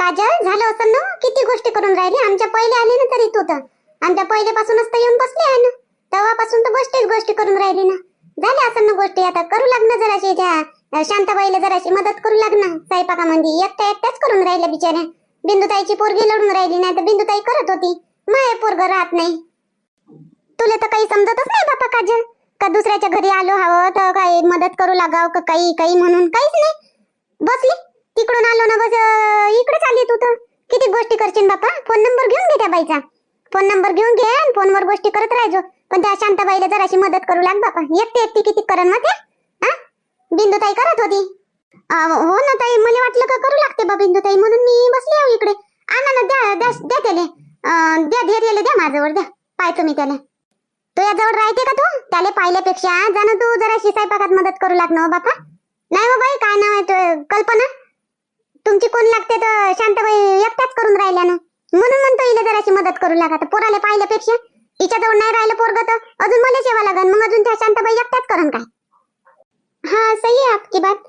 काजल झालं असं ना? किती गोष्टी करून राहिली? आमच्या पहिले आली ना तरी तू तर. आमच्या पहिल्यापासूनच तर येऊन बसली आहे ना. तेव्हापासून तर गोष्टीच गोष्टी करून राहिली ना. झाल्या असं ना गोष्टी? आता करू लागणार जराशी त्या शांताबाईला जराशी मदत करू लागणार स्वयंपाकामध्ये एकट्या एकट्याच करून राहिल्या बिचाऱ्या. बिंदुताईची पोरगी लढून राहिली नाही तर बिंदुताई करत होती. माय पोरग राहत नाही. तुला तर काही समजतच नाही बापा काजल. का दुसऱ्याच्या घरी आलो हवं तर काही मदत करू लागाव का काही काही म्हणून? काहीच नाही. बसली. तिकडून आलो ना बस इकडे आली तू तर. किती गोष्टी करशील बापा? फोन नंबर घेऊन घे त्या बाईचा. फोन नंबर घेऊन घे आणि फोनवर गोष्टी करत राहायचो. पण त्या शांताबाईला जराशी मदत करू लाग बापा. एकटी एकटी किती करण मग त्या हा? बिंदुताई करत होती. हो ना ताई मला वाटलं का करू लागते बा बिंदुताई म्हणून मी बसली आहो इकडे. आणा ना द्या द्या द्या त्याले. अं, द्या धैर्याला द्या माझ्यावर द्या. पाहतो मी त्याला. तुझ्याजवळ राहते का तू? त्याला पाहिल्यापेक्षा जाणं तू जराशी स्वयंपाकात मदत करू लाग ना हो बापा. नाही हो बाई काय नाव आहे कल्पना? तुमची कोण लागते तर शांताबाई एकट्याच करून राहिल्या ना म्हणून म्हणतो हिला जराशी मदत करू लागा तर पोराला पाहिल्यापेक्षा. हिच्याजवळ नाही राहिलं पोरग तर अजून मला सेवा लागन. मग अजून त्या शांताबाई एकट्याच करून काय? हाँ सही है आपकी बात.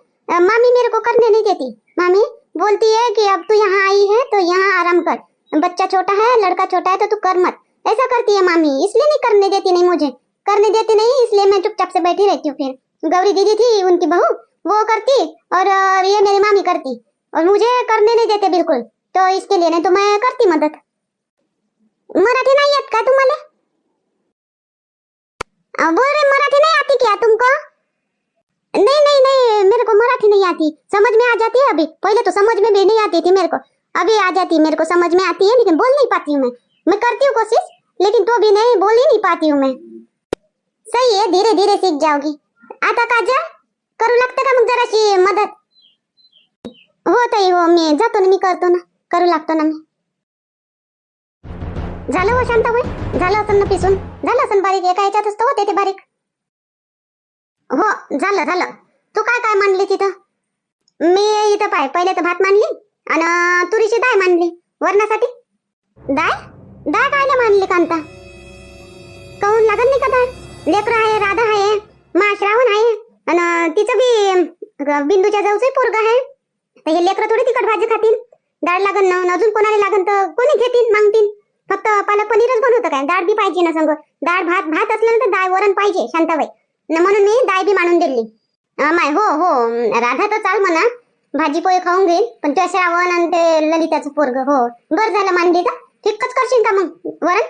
मामी मेरे को करने नहीं देती. मामी, बोलती है कि अब तू यहाँ आई है तो यहाँ आराम कर. बच्चा छोटा है, लड़का छोटा है तो तू कर मत. ऐसा करती है मामी. इसलिए नहीं करने देती नहीं मुझे. करने देती नहीं, इसलिए मैं चुपचाप से बैठी रहती हूँ फिर. गौरी दीदी थी उनकी बहू, वो करती और ये मेरी मामी करती. और मुझे करने नहीं देते बिल्कुल। तो इसके लिए नहीं तो मैं करती मदद। मराठी नहीं येत का तुम्हाला रहे, मराठी नहीं आती क्या तुमको? नहीं नहीं नहीं, मेरे को मराठी नहीं आती। समझ में आ जाती है अभी? पहले तो समझ में भी नहीं आती थी मेरे को। अभी आ जाती, मेरे को समझ में आती है, लेकिन बोल नहीं पाती हूँ मैं। मैं करती हूँ कोशिश, लेकिन तो भी नहीं, बोल ही नहीं पाती हूँ मैं। सही है धीरे धीरे सीख जाओगी। आता काजल, करू लगता का मग जराशी मदत हो ताई हो मी जातो ना मी करतो ना करू लागतो ना मी. झालं हो शांत शांताबाई? झालं असं ना पिसून? झालं असं बारीक? एका ह्याच्यातच तर होते ते बारीक. हो झालं झालं. तू काय काय मांडली तिथं? मी इथं पाय पहिले तर भात मांडली आणि तुरीची डाळ मांडली. वरणासाठी? डाळ? डाळ कायला मांडली कांता? कहून लागत नाही का डाळ? लेकर आहे राधा आहे मा श्रावण आहे आणि तिचं बी बिंदूच्या जाऊचंही पोरग आहे. तर हे लेकरं थोडी तिखट भाजी खातील. डाळ लागन ना अजून कोणाला लागन तर कोणी घेतील मागतील. फक्त पालक पनीरच बनवतं काय? डाळ बी पाहिजे ना संग. डाळ भात भात असल्यानंतर डाळ वरण पाहिजे शांताबाई. न म्हणून मी डाळ बी मांडून दिली. माय हो हो. राधा तर चाल म्हणा. भाजी पोहे खाऊन घेईल. पण त्या श्रावण आणि ते ललिताचं पोरग हो. बर झालं मांडली. तर ठीकच करशील का मग वरण?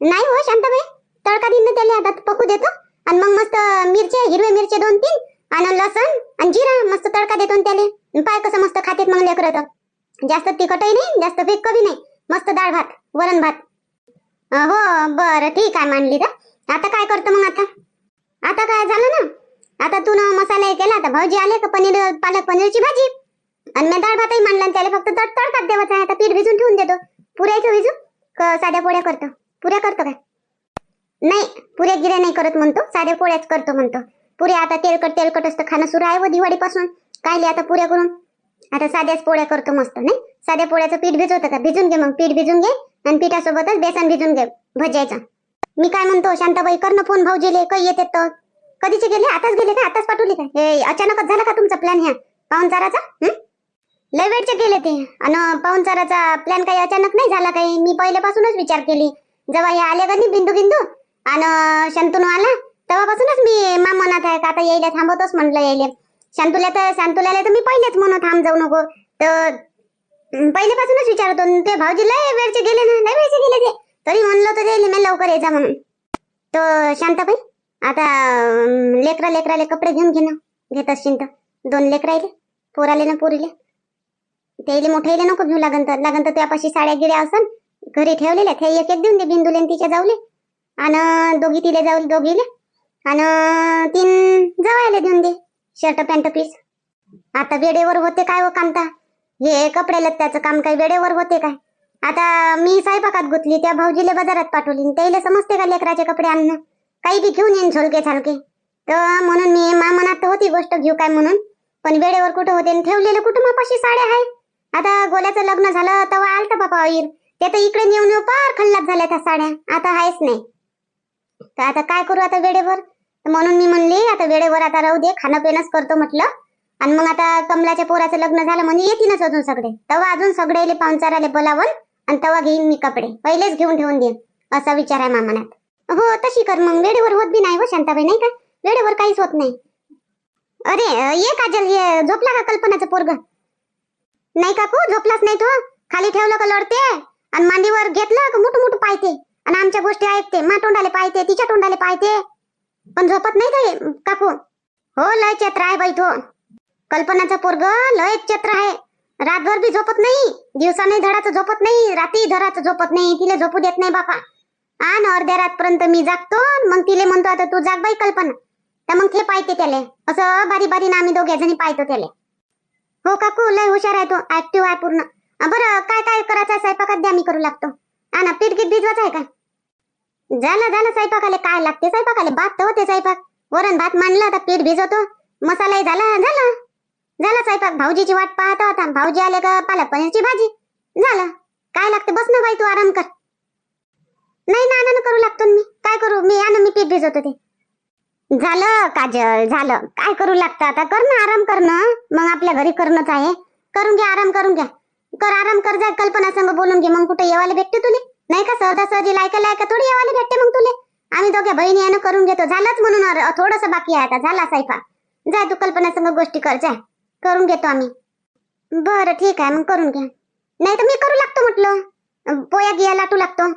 नाही हो शांताबाई. तडका दिन त्याला. आता पकू देतो. आणि मग मस्त मिरचे हिरवे मिरचे दोन तीन आणि लसण आणि जिरा. मस्त तडका देतो त्याला. पाय कसं मस्त खातेत मग लेकर जास्त तिखटही नाही जास्त फिक्क बी नाही. मस्त डाळ भात वरण भात. हो बरं ठीक आहे मांडली तर. आता काय करतो मग आता? आता काय झालं ना? आता तू ना मसाला केला आता भाऊजी आले का पनीर पालक पनीरची भाजी? आणि मी डाळ भातही मांडला आणि त्याला फक्त तड तडकात देवाचा आहे. आता पीठ भिजून ठेवून देतो. पुऱ्याचं भिजू. साध्या पोळ्या करतो. पुऱ्या करतो काय? नाही पुऱ्या गिऱ्या नाही करत म्हणतो. साध्या पोळ्याच करतो म्हणतो. पुऱ्या आता तेलकट तेलकट असतं खाणं सुरू आहे व दिवाळीपासून. कायले आता पुऱ्या करून? आता साध्याच पोळ्या करतो मस्त नाही? साध्या पोळ्याचं पीठ भिजवतं का? भिजून घे मग पीठ भिजून घे आणि पिठासोबतच बेसन भिजून घे भज्याचं. मी काय म्हणतो शांताबाई कर ना फोन भाऊजीले काही येते तर. कधीचे गेले? आताच गेले का आताच पाठवले का हे अचानकच झाला का तुमचा प्लॅन ह्या? पाहुणचाराचा लय वेळचे गेले ते. आणि पाहुणचाराचा प्लॅन काही अचानक नाही झाला काही? मी पहिल्यापासूनच विचार केली. जेव्हा हे आले का बिंदू बिंदू आणि शंतनू आला तेव्हापासूनच मी मामनात आहे का आता यायला थांबवतोच म्हटलं यायला. शांतुला तर शांतुलाला तर मी पहिलेच म्हणत थांब जाऊ नको. तर पहिलेपासूनच पहिल्यापासूनच विचारतो ते भाऊजी लय वेळचे गेले ना लय वेळचे गेले ते. तरी म्हणलं तर ते मी लवकर यायचा म्हणून. तर शांताबाई आता लेकरा लेकराले कपडे घेऊन घे ना. घेत असशील तर. दोन लेकरायले पोराले ना पोरीले. त्याले मोठ्याले नको घेऊ लागन तर. लागन तर त्यापाशी साड्या गिड्या असन घरी ठेवलेल्या ते एक एक देऊन दे बिंदुले तिच्या जाऊले. आणि दोघी तिले जाऊ दोघीले. आणि तीन जवायला देऊन दे. शर्ट पॅन्ट पीस आता वेळेवर होते काय हो कामता? हे कपडे लत्त्याचं काम काय वेळेवर होते काय? आता मी स्वयंपाकात गुतली त्या भाऊजीला बाजारात पाठवली त्याला समजते का लेकराचे कपडे आणणं? काही बी घेऊन येईन झोलके झालके तर म्हणून मी मा मनात तर होती गोष्ट घेऊ काय म्हणून? पण वेळेवर कुठं होते आणि ठेवलेलं कुटुंबापाशी साड्या आहे आता गोल्याचं लग्न झालं तेव्हा आलता बापा अईर ते तर इकडे नेऊन येऊ पार खल्लात झाल्या त्या साड्या. आता आहेच नाही. तर आता काय करू आता वेळेवर? म्हणून मी म्हणली आता वेळेवर आता राहू दे खाणं पिणंच करतो म्हटलं. आणि मग आता कमलाच्या पोराचं लग्न झालं म्हणजे येतीनच अजून सगळे. तेव्हा अजून सगळे पाहुणचाराले बोलावून आणि तेव्हा घेईन मी कपडे. पहिलेच घेऊन ठेवून देईन असा विचार आहे मामानात. हो तशी कर मग. वेळेवर होत बी नाही हो शांताबाई नाही का? वेळेवर काहीच होत नाही. अरे ये काजल ये. झोपला का कल्पनाचं पोरग? नाही काकू झोपलाच नाही तो. खाली ठेवलं का लढते? आणि मांडीवर घेतलं का मोठं मोठं पाहते? आणि आमच्या गोष्टी ऐकते. मा तोंडाले पाहते तिच्या तोंडाले पाहते. पण झोपत नाही ते काकू? हो लय चत्र आहे बाई तो. कल्पनाचा पोरग लय चत्र आहे. रातभर बी झोपत नाही. दिवसा नाही धडाचं झोपत नाही. रात्री धडाचं झोपत नाही. तिला झोपू देत नाही बापा. आण अर्ध्या रातपर्यंत मी जागतो मग तिले म्हणतो आता तू जाग बाई कल्पना. तर मग ते पाहते त्याले. असं बारी बारीनं आम्ही दोघे जणी पाहतो त्याले. हो काकू लय हुशार आहे तो. ऍक्टिव्ह आहे पूर्ण. बरं काय काय करायचं स्वयंपाकात द्या मी करू लागतो. आणा ना पीठ गीत भिजवायचं आहे का? झालं झालं स्वयंपाकाले काय लागते? स्वयंपाकाले भात तर होते स्वयंपाक. वरण भात मांडलं आता पीठ भिजवतो. मसालाही झाला झालं. झालं स्वयंपाक. भाऊजीची वाट पाहत होता. भाऊजी आले का पालक पनीरची भाजी? झालं. काय लागते? बस ना बाई तू आराम कर. नाही ना आनंद करू लागतो मी. काय करू? मी आनंद मी पीठ भिजवतो ते. झालं काजल झालं. काय करू लागतं आता? कर ना आराम कर ना. मग आपल्या घरी करणंच आहे. करून घ्या आराम करून घ्या. कर आराम कर. जा कल्पना संग बोलून घे. मग कुठे येवायला भेटते तुले? नाही का सहजासहजी लायका लायका थोडी येवाले भेटते मग तुले? आम्ही दोघ्या बहिणी यानं करून घेतो. झालंच म्हणून थोडस बाकी आहे आता. झाला सायफा. जाय तू कल्पना संग गोष्टी कर जा करून घेतो आम्ही. बरं ठीक आहे. मग करून घ्या. नाही तर मी करू लागतो म्हटलं. पोया गिया लाटू लागतो.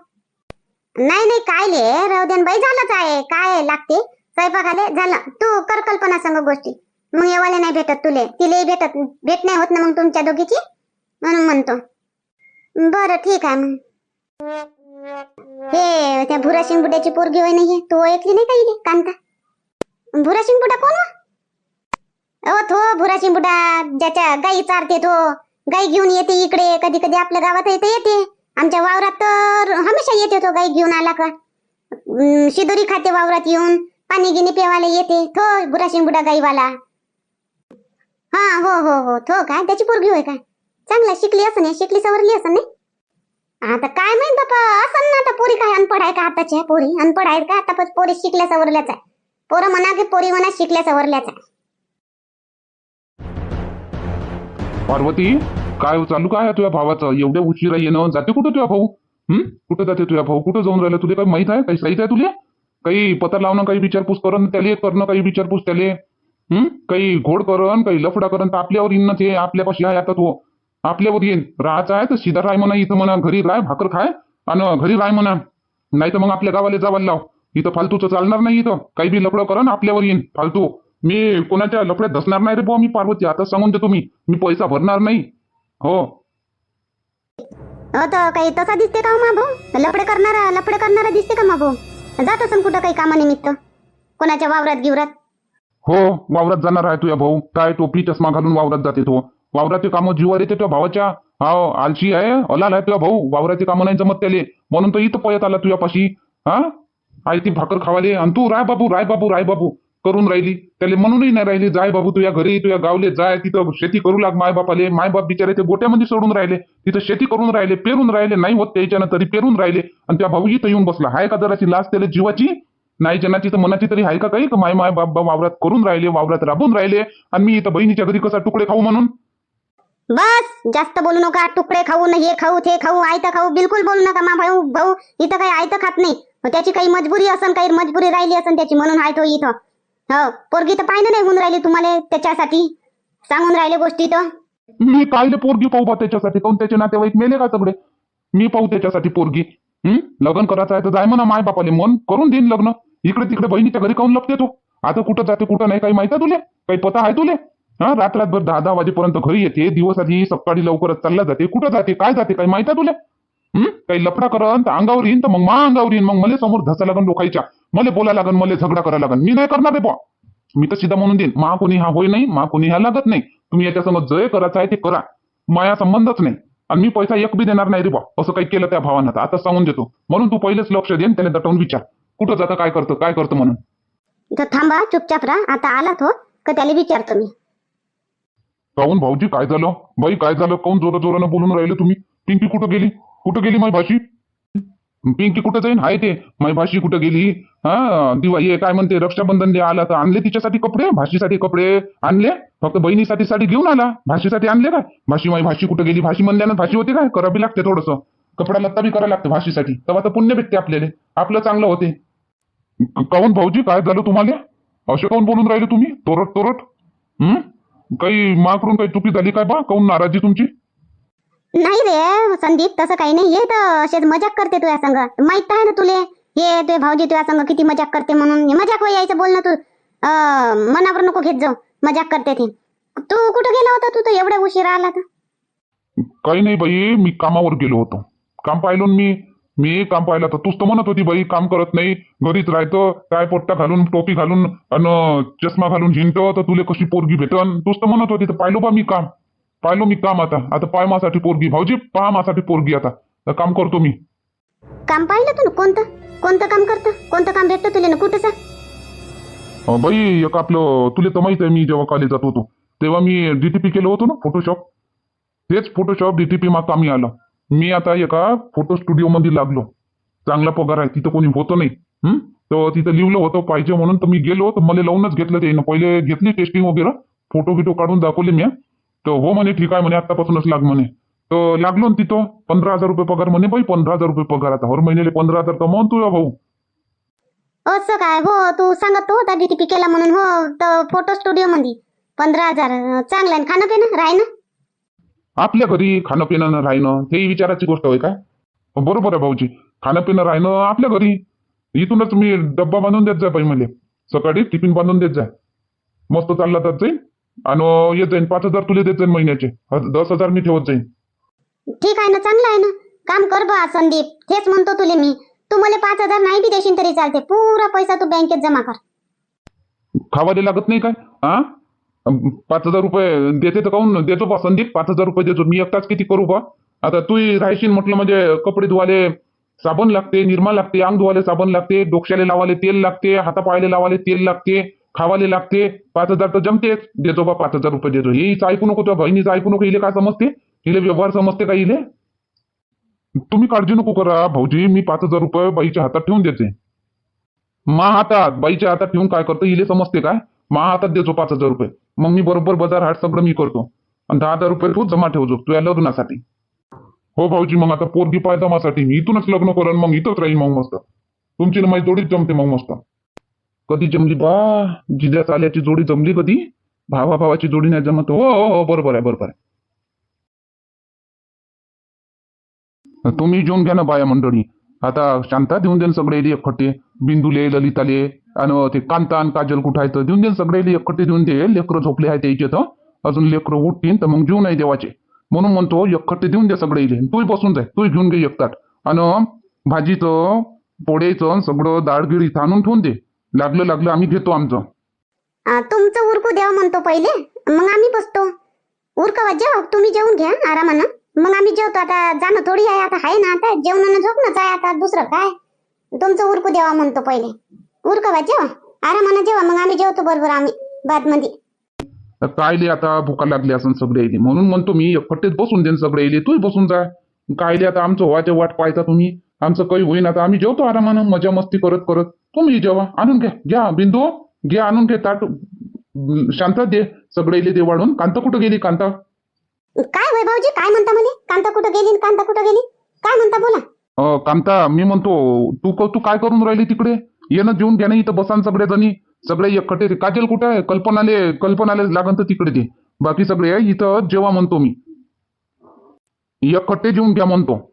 नाही नाही काय ले? राहू बाई झालंच आहे. काय लागते? स्वयंपाकाले झालं. तू कर कल्पना संग गोष्टी. मग येवाले नाही भेटत तुले. तिलेही भेटत भेट नाही होत ना मग तुमच्या दोघीची? म्हणून म्हणतो. बरं ठीक आहे मग. हे त्या भुरा शिंगबुड्याची पोरगी होय नाही तू ऐकली नाही का इले कांता? भुरा शिंगबुडा कोण वा? अहो तो भुरा शिंबुडा ज्याच्या गाई चारते तो. गाई घेऊन येते इकडे कधी कधी आपल्या गावात येते येते. आमच्या वावरात तर हमेशा येते तो गाई घेऊन आला का? शिदोरी खाते वावरात येऊन पाणी गिनी पेवायला येते. तो भुरा शिंबुडा गाईवाला. हा हो हो हो तो काय त्याची पोरगी होय काय चांगला शिकली असं नाही शिकली सवरली असं नाही? आता काय माहीत बापा असं ना आता पोरी काय अनपढ आहे का आताच्या पोरी अनपढ आहेत का? आता पोरी शिकल्या सवरल्याच आहे. पोरं म्हणा की पोरी म्हणा शिकल्या सवरल्याच आहे. पार्वती काय हो, चालू काय आहे तुझ्या भावाचं? एवढ्या उशिरा येणं जाते कुठं तुझ्या भाऊ? हम्म कुठं जाते तुझ्या भाऊ? कुठं जाऊन राहिला? तुला काही माहीत आहे? काही सहीत आहे तुला? काही पत्र लावणं काही विचारपूस करण त्याले करणं काही विचारपूस त्याले? हम्म काही घोड करण काही लफडा करण तर आपल्यावर येईन ते आपल्यापाशी आहे आता तू. आपल्यावर येईन राहायचं आहे तर सीधा राय म्हणा इथं म्हणा घरी राय भाकर खाय आणि घरी राय म्हणा. नाही तर मग आपल्या गावाला जावायला लाव. इथं फालतूचं चालणार नाही इथं. काही बी लफडं करण आपल्यावर येईन फालतू. मी कोणाच्या लफड्यात धसणार नाही रे बुवा मी पार्वती. आता सांगून देतो मी मी पैसा भरणार नाही. हो. तर काही तसा दिसते का हो मा भाऊ? लफडे करणारा लफडे करणारा दिसते का मा भाऊ? जात असन कुठं काही कामानिमित्त? कोणाच्या वावरात गिवरात? हो वावरात जाणार आहे तुझ्या भाऊ. काय टोपी चष्मा घालून वावरात जाते तो. वावराचे कामं जीवावर येते त्या भावाच्या. हा आलशी आहे अलाल आहे तुझा भाऊ. वावराचे कामं नाही जमत त्याले. म्हणून तो इथं पळत आला तुझ्यापाशी. हा? आई ती भाकर खावाले. आणि तू राय बाबू राय बाबू राय बाबू. करून राहिली. त्याला म्हणूनही नाही राहिली. जाय बाबू तुझ्या घरी तुझ्या गावले जाय. तिथं शेती करू लाग माय बापाले माय बाप बिचारे ते गोट्यामध्ये सोडून राहिले. तिथं शेती करून राहिले. पेरून राहिले. नाही होत त्याच्यानं तरी पेरून राहिले. आणि त्या भाऊ इथं येऊन बसला. हाय का जराची लाच त्याला जीवाची? नाही जनाची तर मनाची तरी हाय का काही? माय माय बाप बाप वावरात करून राहिले वावरात राबून राहिले. आणि मी इथं बहिणीच्या घरी कसा तुकडे खाऊ म्हणून? बस जास्त बोलू नका तुकडे खाऊ न हे खाऊ ते खाऊ आयतं खाऊ बिलकुल बोलू नका मा भाऊ भाऊ इथं काही आयतं खात नाही. त्याची काही मजबुरी असन काही मजबुरी राहिली असन त्याची म्हणून हाय तो इथं. हो पोरगी तर पाहिलं नाही होऊन राहिली तुम्हाला त्याच्यासाठी. सांगून राहिले गोष्टी तर. मी कायले पोरगी पाहू बा त्याच्यासाठी काऊन त्याचे नातेवाईक मेले का सगळे? मी पाहू त्याच्यासाठी पोरगी. हम्म लग्न करायचं आहे तर जाय म्हणा माय बापाले मन करून देईन लग्न. इकडे तिकडे बहिणीच्या घरी काऊन लपते तू? आता कुठं जाते कुठं नाही काही माहिती तुले? काही पता आहे तुले? हा रात रातभर दहा दहा वाजेपर्यंत घरी येते दिवस आधी सकाळी लवकरच चालला जाते. कुठं जाते काय जाते काही माहिती आहे तुला? काही लफडा करन तर अंगावर येईन तर मग मा अंगावर येईन. मग मला समोर धसा लागन लोकांच्या. मला बोला लागन मला झगडा करायला लागन. मी नाही करणार रे बा मी तर सीधा म्हणून देईन. मा कोणी हा होय नाही मा कोणी हा लागत नाही. तुम्ही याच्यासमोर जय करायचं आहे ते करा. माया संबंधच नाही. आणि मी पैसा एक बी देणार नाही रे बा असं काही केलं त्या भावानं. तर आता सांगून देतो. म्हणून तू पहिलेच लक्ष देईन त्याला दटवून विचार. कुठं जातं काय करतं काय करतं म्हणून? थांबा चुपचाप राहा. आता आलात हो का त्याला विचारतो मी? काऊन भाऊजी काय झालं? बाई काय झालं? काऊन जोरा जोरानं बोलून राहिले तुम्ही? पिंकी कुठं गेली? कुठं गेली माय भाशी पिंकी कुठं जाईन? हाय ते. माय भाशी कुठं गेली? हा दिवाळी काय म्हणते? रक्षाबंधन दे आला तर आणले तिच्यासाठी कपडे? भाषीसाठी कपडे आणले? फक्त बहिणीसाठी साडी घेऊन आला? भाषेसाठी आणले काय? भाषी माई भाषी कुठं गेली? भाषी म्हणल्यानं भाषी होते काय? करावी लागते थोडंसं. कपडा लत्ता बी करायला लागते भाषेसाठी तेव्हा तर पुण्य भेटते आपल्याला. आपलं चांगलं होते. काऊन भाऊजी काय झालं तुम्हाला? असे काऊन बोलून राहिले तुम्ही? तोरट तोरट? हम्म काही माकडून काही चुकी झाली काय बा? काऊन नाराजी तुमची? नाही रे संदीप तसं काही नाही तर असेच मजाक करते तुझ्या संग. माहीत आहे ना तुले? हे तुझे भाऊजी तुझ्या संग किती मजाक करते म्हणून. मजाक यायचं बोल ना तू. अं, मनावर नको घेत जाऊ. मजाक करते ती. तू कुठं गेला होता? तू तर एवढ्या उशीर आला तर काही नाही बाई मी कामावर गेलो होतो. काम पाहिलं मी. मी काम पाहिलं तर तूच तर म्हणत होती बाई काम करत नाही. घरीच राहतो काय पोट्टा घालून टोपी घालून आणि चष्मा घालून झिंटतो तर तुला कशी पोरगी भेटन? तूच तर म्हणत होती तर पाहिलो बा मी काम. पाहिलो मी काम आता. आता पाय मासाठी पोरगी. भाऊजी पहा मासाठी पोरगी आता. तर काम करतो मी. काम पाहिलं तू ना? कोणतं? कोणतं काम करतं? कोणतं काम भेटतं तुला ना? अं, बाई एक आपलं तुला तर माहीत आहे मी जेव्हा कॉलेज जात होतो तेव्हा मी डीटीपी केलं होतं ना फोटोशॉप तेच फोटोशॉप डीटीपी मा कामी आलं. मी आता एका फोटो स्टुडिओ मध्ये लागलो. चांगला पगार आहे तिथं कोणी होतं नाही. तर तिथं लिहिलं होतं पाहिजे म्हणून तर मी गेलो तर मला लावूनच घेतलं ते. पहिले घेतली टेस्टिंग वगैरे. फोटो बिटो काढून दाखवले मी. तर हो म्हणे ठीक आहे म्हणे आतापासूनच लाग म्हणे. तर लागलो ना तिथं पंधरा हजार रुपये पगार म्हणे बाई पंधरा हजार रुपये पगार आता. हर महिन्याला पंधरा हजार कमावून तुझा भाऊ. असं काय? हो तू सांगत तो होता डीटीपी केला म्हणून. हो तर फोटो स्टुडिओ मध्ये पंधरा हजार चांगला आहे. खाणं पिणं राह ना आपल्या घरी खाणं पिणं राहणं हे विचाराची गोष्ट होय काय? बरोबर आहे भाऊजी. खाणं पिणं राहणं आपल्या घरी. इथूनच मी डब्बा बांधून देत जाय बाई मला. सकाळी टिफिन बांधून देत जाय. मस्त चालला जात जाईन. आणि येत जाईन. पाच हजार तुले देत जाईन महिन्याचे. दस हजार मी ठेवत जाईन. ठीक आहे ना चांगलं आहे ना. काम कर बा संदीप. तेच म्हणतो तुले मी. तू मला पाच हजार नाही बी देशील तरी चालते. पुरा पैसा तू बँकेत जमा कर. खावाले लागत नाही काय? हा पाच हजार रुपये देते तर काहून? देतो बा संदीप पाच हजार रुपये देतो. मी एकटाच किती करू बा? आता तू राहशील म्हटलं म्हणजे कपडे धुवाले साबण लागते निरमा लागते अंग धुवाले साबण लागते डोक्याला लावाले तेल लागते हातापायाला लावाले तेल लागते खावाले लागते. पाच हजार तर जमतेच. देतो बा पाच हजार रुपये देतो. हे ऐकू नको तुझ्या बहिणीचं ऐकू नको. इले काय समजते? हिले व्यवहार समजते का इले तुम्ही काळजी नको करा. भाऊजी मी पाच हजार रुपये बाईच्या हातात ठेवून देते. मा हातात बाईच्या हातात ठेवून काय करतो? इले समजते काय? मा हातात देतो पाच हजार रुपये. मग मी बरोबर बाजार हाट सगळं मी करतो. आणि दहा हजार रुपये तू जमा ठेवतो तुझ्या लग्नासाठी. हो भाऊजी मग आता पोरगी पाय जमासाठी. मी इथूनच लग्न करेन मग इथंच राहील मग मस्त. तुमची ना माझी जोडीच जमते मग मस्त. कधी जमली बा जिजा चाल्याची जोडी जमली कधी? भावा भावाची जोडी नाही जमत. हो हो हो बरोबर आहे बरोबर आहे. तुम्ही घेऊन घ्या ना बाया मंडळी. आता शांता देऊन देईल सगळे एकखट्टे. बिंदूले ललिताले आणि ते कांता आणि काजल कुठं आहे तर देऊन देईल सगळे एकखट्टे देऊन दे. लेकरं झोपले आहे त्याचे तर. अजून लेकरं उठतील तर मग जेवू नाही देवाचे. म्हणून म्हणतो एकखट्टे देऊन दे सगळे इले. तूही बसून जाय. तूही घेऊन घे एकतात आणि भाजीचं पोळ्याचं सगळं डाळगिळ इथं आणून ठेवून दे. लागलं लागलं आम्ही घेतो आमचं. तुमचं उरकू द्या म्हणतो पहिले. मग आम्ही बसतो. उरकवा जेव. तुम्ही जेवून घ्या आरामानं. मग आम्ही जेवतो. आता जाणं थोडी आहे. आता आहे ना आता. जेवणानं झोपणंच आहे आता दुसरं काय? तुमचं उरकू द्यावा म्हणतो पहिले. उरकवा जेवा? आरामानं जेवा. मग आम्ही जेवतो बरोबर आम्ही बादमध्ये तर कायले आता भुका लागली असं सगळे इले म्हणून म्हणतो मी एकखट्टेच बसून देईन सगळे इले. तू बसून जा. कायले आता आमचं व्हायचे वाट पाहायचा तुम्ही. आमचं काही होईन. आता आम्ही जेवतो आरामानं. मजा मस्ती करत करत. तुम्ही जेवा. आणून घ्या. घ्या बिंदू. घे आणून घे ताट. शांत दे. सगळे इले दे वाढून कांता कुठं गेली? कांता? काय भाऊजी? काय म्हणता म्हणे? कांता कुठं गेली कांता कुठं गेली? काय म्हणता बोला. अं, कांता मी म्हणतो तू क- तू काय करून राहिली तिकडे? ये ना जेवून घ्या ना इथं बसान सगळे जणी. सगळे एकखटे ते काजल कुठं आहे? कल्पनाले कल्पनाले लागन तर तिकडे दे. बाकी सगळे आहे इथं जेवा म्हणतो मी. एकखट्टे जेवून घ्या म्हणतो.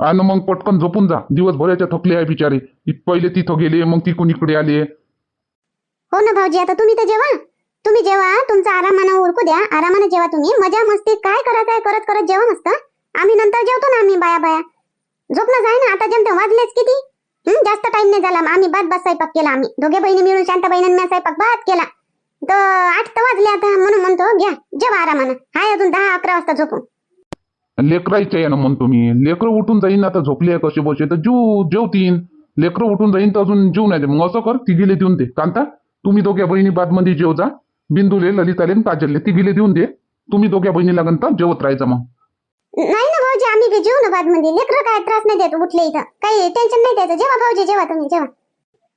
आणि मग पटकन झोपून जा. दिवसभराच्या थकले आहे बिचारे. पहिले तिथं गेले मग तिकून इकडे आले. हो ना भाऊजी आता तुम्ही तर जेवा. तुम्ही जेवा तुमचा आरामानं उरकू द्या आरामानं जेवा तुम्ही मजा मस्ती काय करायचं आहे करत करत जेवा मस्त आम्ही नंतर जेवतो ना आम्ही बाया बाया. झोपणं जाय ना आता जेमते वाजलेच किती? जास्त टाइम नाही झाला. आम्ही बाद बाद स्वयंपाक केला आम्ही. दोघे बहिणी मिळून शांत बहिणींना स्वयंपाक बाद केला. तर आठ तर वाजले आता म्हणून म्हणतो घ्या जेवा आरामानं. हाय अजून दहा अकरा वाजता झोपू लेकरायचं आहे ना म्हणतो मी. लेकरं उठून जाईन आता झोपले कसे बसे तर जेव जेवतीन लेकरं उठून जाईन तर अजून जीव नाही मग असं कर तिघीले देऊन दे कांता तुम्ही दोघ्या बहिणी बादमध्ये जेव जा बिंदूले ललिताले आणि काजलले तिघीले देऊन दे. तुम्ही दोघ्या बहिणी लागन तर जेवत राहायचं मग. नाही ना भाऊजी आम्ही बी जेवू ना बादमध्ये. लेकरं काय त्रास नाही देत उठले इथं. काही टेन्शन नाही द्यायचं. जेवा भाऊजी जेवा तुम्ही जेवा.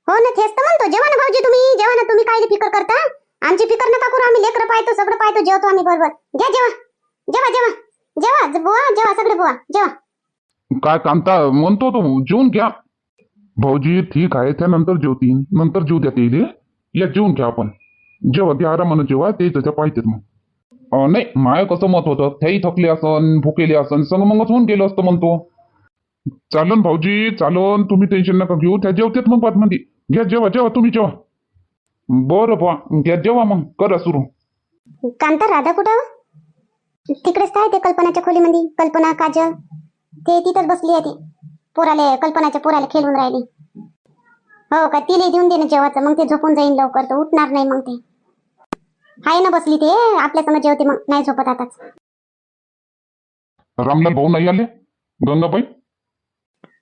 हो ना तेच तर म्हणतो. जेवा ना भाऊजी तुम्ही जेवा ना तुम्ही. काय फिकर करता? आमची फिकर नका करू. आम्ही लेकरं पाहतो सगळं पाहतो जेवतो आम्ही बरोबर. घ्या जेवा. जेवा जेवा. जेवा ज- बुवा जेवा सगळे बुवा. जेवा. काय कांता म्हणतो तो जेवून घ्या. भाऊजी ठीक आहे. त्यानंतर जेवतील नंतर जेव द्या ते या जेवून घ्या आपण. जेव्हा ते आरामानं जेव्हा ते त्याच्या पाहिजेत मग अं, नाही माय कसं मत होतं? त्याही थकले असन भुकेले असन संगमंगच होऊन गेलं असतं म्हणतो. चालन भाऊजी चालन तुम्ही टेन्शन नका घेऊ. त्या जेवतेत मग मध्ये घ्या जेवा जेवा तुम्ही जेवा. बरं बा घ्या जेवा मग. करा सुरू. कांता राधा कुठं? तिकडेच काय ते कल्पनाच्या खोलीमध्ये कल्पना काजल? ते तिथंच बसली आहे ती. पोराले कल्पनाच्या पोराला खेळून राहिली. हो का? तिला देऊन दे ना जेवाचं. मग ते झोपून जाईन लवकर. तर उठणार नाही मग ते. हाय ना बसली ते. आपल्या संग जेवते मग. नाही झोपत आताच. रामलाल भाऊ नाही आले? गंगाबाई?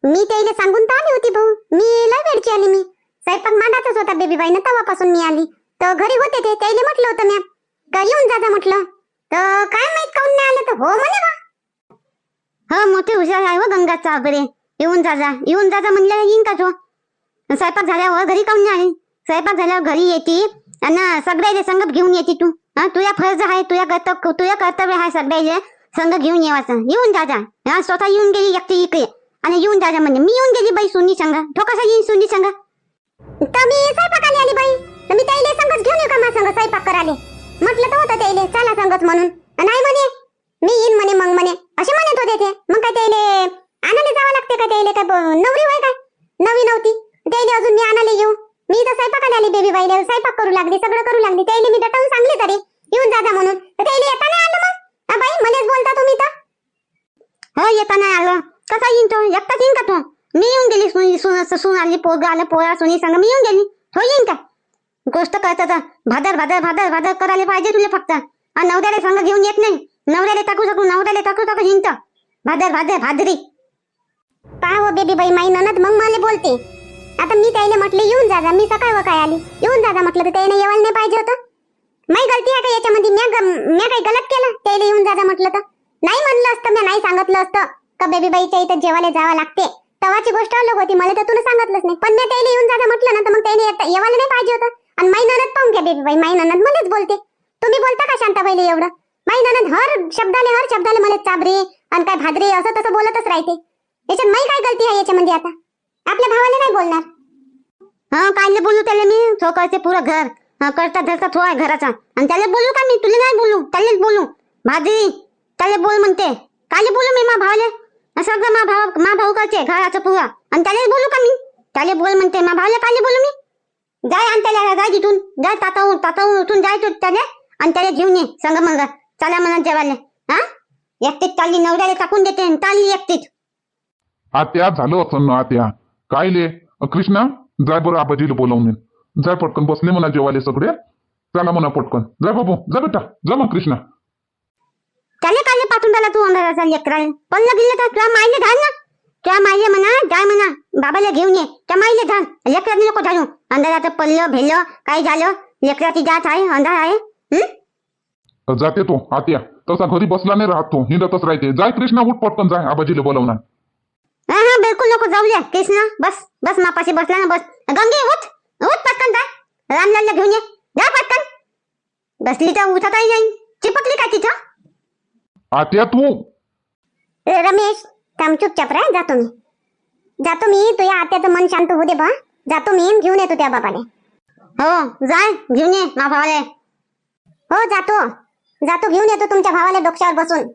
मी त्याला सांगून तर आली होती भाऊ. मी लय वेळची आली मी. स्वयंपाक मांडातच होता बेबी बाई तेव्हापासून मी आली. तर घरी होते ते. त्याला म्हटलं होतं मी का येऊन जा जा म्हटलं. तर काय माहीत काऊन नाही आलं तर. हो म्हणे बा. हो मोठे हुशार आहे हो गंगाचा वगैरे येऊन जा जा. येऊन जा जा म्हणलं येईन का तो? स्वयंपाक झाल्यावर घरी काऊन नाही? स्वयंपाक झाल्यावर घरी येते आणि सगळ्याचे संगत घेऊन येते तू. हा तुझ्या फर्ज आहे तुझ्या कर्तव्य तुझ्या कर्तव्य आहे सगळ्याचे संग घेऊन येवाचं. येऊन जाजा हा स्वतः येऊन गेली एकटी इकडे आणि येऊन जा जा म्हणजे मी येऊन गेली बाई सुनी संग. तो कसा येईन सुनी संग. तर मी स्वयंपाकाला आली बाई. तर मी त्याला संगच घेऊन येऊ का माझ्या संग स्वयंपाक कराले म्हटलं तर होतं त्याले चला संगत म्हणून. नाही म्हणे. मी येईन म्हणे मग म्हणे. असे म्हणत होते ते. मग काय त्याले आणायला जावं लागते का त्याले काय नवरी होय काय? नवी नव्हती. त्याले अजून मी आणाले येऊ? मी तर स्वयंपाकाला आली बेबी बाईला स्वयंपाक करू लागली सगळं करू लागली. त्याले मी दटावून सांगले तरी. येऊन जा म्हणून. तर येताना आलं मग. बाई मलाच बोलता तुम्ही तर. हो येता नाही आलं. कसा येईन तो? एकटाच येईन का तो? मी येऊन गेली सुनी सुन सुन आली पोरगा आलं पोरा सुनी सांग मी येऊन गेली. हो येईन का? गोष्ट करता तर. भादर भादर भादर भादर करायला पाहिजे तुला फक्त. आणि नवऱ्याला संग घेऊन येत नाही. नवऱ्याला टाकू शकू नवऱ्याला टाकू टाकू तर. भादर भादर भादरी. काय हो बेबी बाई माई ननद मग मला बोलते. आता मी त्याला म्हटलं येऊन जा मी सकाळ व काय आली? येऊन जा म्हटलं तर त्याने येवायला नाही पाहिजे होतं. माही गलती आहे का याच्यामध्ये? मी मी काही गलत केलं? त्याला येऊन जा म्हटलं तर. नाही म्हणलं असतं मी नाही सांगितलं असतं का बेबी बाईच्या इथं जेवायला जावं लागते? तवाची गोष्ट अलग होती मला तर तुला सांगितलंच नाही. पण मी त्याला येऊन जा म्हटलं ना तर मग त्याने येवायला नाही पाहिजे होतं. आणि माई ननद पाहून घ्या बेबी बाई माई ननद मलाच बोलते. तुम्ही बोलता का शांताबाईला एवढं? माई ननद हर शब्दाले हर शब्दाले मला चाबरे आणि काय भादरे असं तसं बोलतच राहते. याच्यात माई काय गलती आहे याच्यामध्ये आता? आपल्या भावाला नाही बोलणार. हा कायले बोलू त्याला मी? तो करते पुरं घर. हा, करता धरता तो आहे घराचा. आणि त्याला बोलू का मी? तुला नाही बोलू. त्यालाच बोलू. भाजी त्याला बोल म्हणते. कायले बोलू मी मा भावाले? सगळं मा भाव मा भाऊ करते घराचं पुरा. आणि त्यालाच बोलू का मी? त्याला बोल म्हणते. मा भावाला कायले बोलू मी? जाय आणि त्याला जाय तिथून. जाय ताताहून ताताहून उठून जाय तू त्याला. आणि त्याला घेऊन ये संग मग चला म्हणा जेवायला. हा? एकटीत चालली नवऱ्याला टाकून देते आणि चालली एकटीत. आत्या झालं असं ना आत्या. काय ले कृष्णा जाय बरं आबाजीला बोलावून. जाय पटकन बसले म्हणा जेवाले सगळे. चला म्हणा पटकन. जाय बाबू जा बेटा. जा मग कृष्णा. त्याला कायले पाठवून त्याला तू अंधाराचा लेकराले पडलं गेलं तर तुझ्या मायले घाल ना. तुझ्या मायले म्हणा जाय म्हणा. बाबाला घेऊन ये. त्या मायले घाल लेकराने नको घालू अंधाराचं पडलं भेलं काय झालं? लेकराची जात आहे अंधार आहे. हं? जाते तो आत्या. तसा घरी बसला नाही राहत तो. हिंडतच राहते. जाय कृष्णा उठ पटकन जाय आबाजीला बोलावणार हा बिलकुल नको जाऊ दे. कृष्णा बस बस मापाशी बसला ना बस. गंगे उठ उठ पटकन जाय रामलालला घेऊन ये. जा पटकन. बसली तर उठताही जाईन. चिपकली का तिथं? आत्या तू? ए, रमेश थांब चुपचाप राह जातो मी. जातो मी तुझ्या आत्याचं मन शांत होऊ दे बा. जातो मी आणि घेऊन येतो त्या बाबाले. हो जाय घेऊन ये मा भावाले. हो जातो. जातो घेऊन येतो तुमच्या भावाला डोक्यावर बसून.